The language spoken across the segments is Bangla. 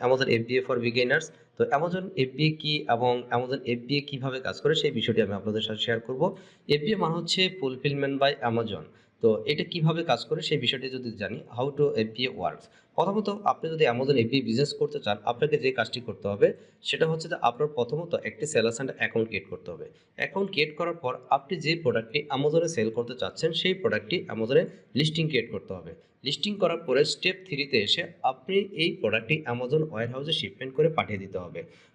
অ্যামাজন এফবিএ ফর বিগিনার্স তো অ্যামাজন এফবিএ কি এবং অ্যামাজন এফবিএ কীভাবে কাজ করে সেই বিষয়টি আমি আপনাদের সাথে শেয়ার করব। এফবিএ মানে হচ্ছে ফুলফিলমেন্ট বাই অ্যামাজন তো এটা কীভাবে কাজ করে সেই বিষয়টি যদি জানি হাউ টু এফবিএ ওয়ার্কস প্রথমত আপনি যদি অ্যামাজন এফবিএ বিজনেস করতে চান, আপনাকে যে কাজটি করতে হবে, সেটা হচ্ছে যে আপনার প্রথমত একটি সেলার্স অ্যান্ড অ্যাকাউন্ট ক্রিয়েট করতে হবে। অ্যাকাউন্ট ক্রিয়েট করার পর আপনি যে প্রোডাক্টটি অ্যামাজনে সেল করতে চাচ্ছেন, সেই প্রোডাক্টটি অ্যামাজনে লিস্টিং ক্রিয়েট করতে হবে। লিস্টিং করার পরে স্টেপ থ্রিতে এসে আপনি এই প্রোডাক্টটি অ্যামাজন ওয়ার হাউসে শিপমেন্ট করে পাঠিয়ে দিতে হবে।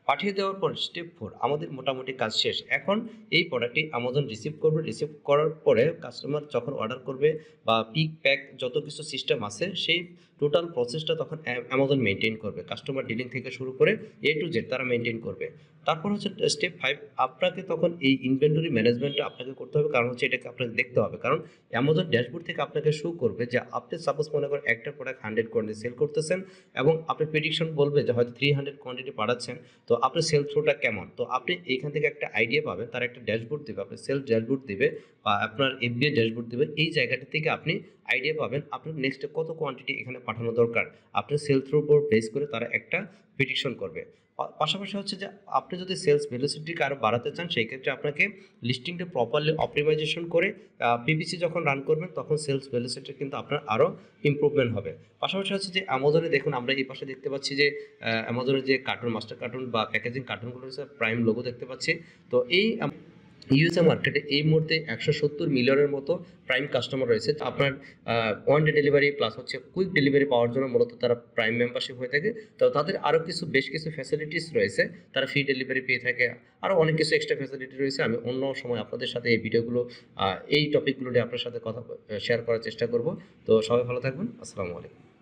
পাঠিয়ে দেওয়ার পর স্টেপ ফোর আমাদের মোটামুটি কাজ শেষ। এখন এই প্রোডাক্টটি আমাজন রিসিভ করবে। রিসিভ করার পরে কাস্টমার যখন অর্ডার করবে বা পিক প্যাক যত কিছু সিস্টেম আছে, সেই টোটাল প্রসেসটা তখন অ্যামাজন মেনটেন করবে। কাস্টমার ডিলিং থেকে শুরু করে এ টু জেড তারা মেনটেন করবে। তারপর হচ্ছে স্টেপ ফাইভ আপনাকে তখন এই ইনভেন্টরি ম্যানেজমেন্টটা আপনাকে করতে হবে। কারণ হচ্ছে, এটাকে আপনাকে দেখতে হবে। কারণ অ্যামাজন ড্যাশবোর্ড থেকে আপনাকে শো করবে যে, আপনি সাপোজ মনে করেন একটা প্রোডাক্ট হান্ড্রেড কোয়ান্টিটি সেল করতেছেন এবং আপনি প্রেডিকশন বলবে যে, হয়তো থ্রি হান্ড্রেড কোয়ান্টিটি পাঠাচ্ছেন তো আপনার সেল থ্রোটা কেমন? তো আপনি এইখান থেকে একটা আইডিয়া পাবেন। তার একটা ড্যাশবোর্ড দেবে। আপনার সেলফ ড্যাশবোর্ড দেবে বা আপনার এফবিএ ড্যাশবোর্ড দেবে। এই জায়গাটা থেকে আপনি আইডিয়া পাবেন আপনার নেক্সট কত কোয়ান্টিটি এখানে পাঠানো দরকার। আপনি সেল থ্রোর উপর বেস করে তারা একটা পিটিশন করবে। পাশাপাশি হচ্ছে যে, আপনি যদি সেলস ভেলোসিটিকে আরও বাড়াতে চান, সেই ক্ষেত্রে আপনাকে লিস্টিংটা প্রপারলি অপটিমাইজেশন করে পিপিসি যখন রান করবেন, তখন সেলস ভেলোসিটি কিন্তু আপনার আরও ইমপ্রুভমেন্ট হবে। পাশাপাশি হচ্ছে যে অ্যামাজনে দেখুন, আমরা এই পাশে দেখতে পাচ্ছি যে অ্যামাজনের যে কার্টুন মাস্টার কার্টুন বা প্যাকেজিং কার্টুনগুলো রয়েছে প্রাইম লোগো দেখতে পাচ্ছি। তো এই ইউএসএ মার্কেটে এই মুহূর্তে একশো সত্তর মিলিয়নের মতো প্রাইম কাস্টমার রয়েছে। আপনার ওয়ান ডে ডেলিভারি প্লাস হচ্ছে কুইক ডেলিভারি পাওয়ার জন্য মূলত তারা প্রাইম মেম্বারশিপ হয়ে থাকে। তো তাদের আরও কিছু, বেশ কিছু ফ্যাসিলিটিস রয়েছে। তারা ফ্রি ডেলিভারি পেয়ে থাকে। আরও অনেক কিছু এক্সট্রা ফ্যাসিলিটি রয়েছে। আমি অন্য সময় আপনাদের সাথে এই ভিডিওগুলো এই টপিকগুলো নিয়ে আপনার সাথে কথা শেয়ার করার চেষ্টা করব। তো সবাই ভালো থাকবেন। আসসালামু আলাইকুম।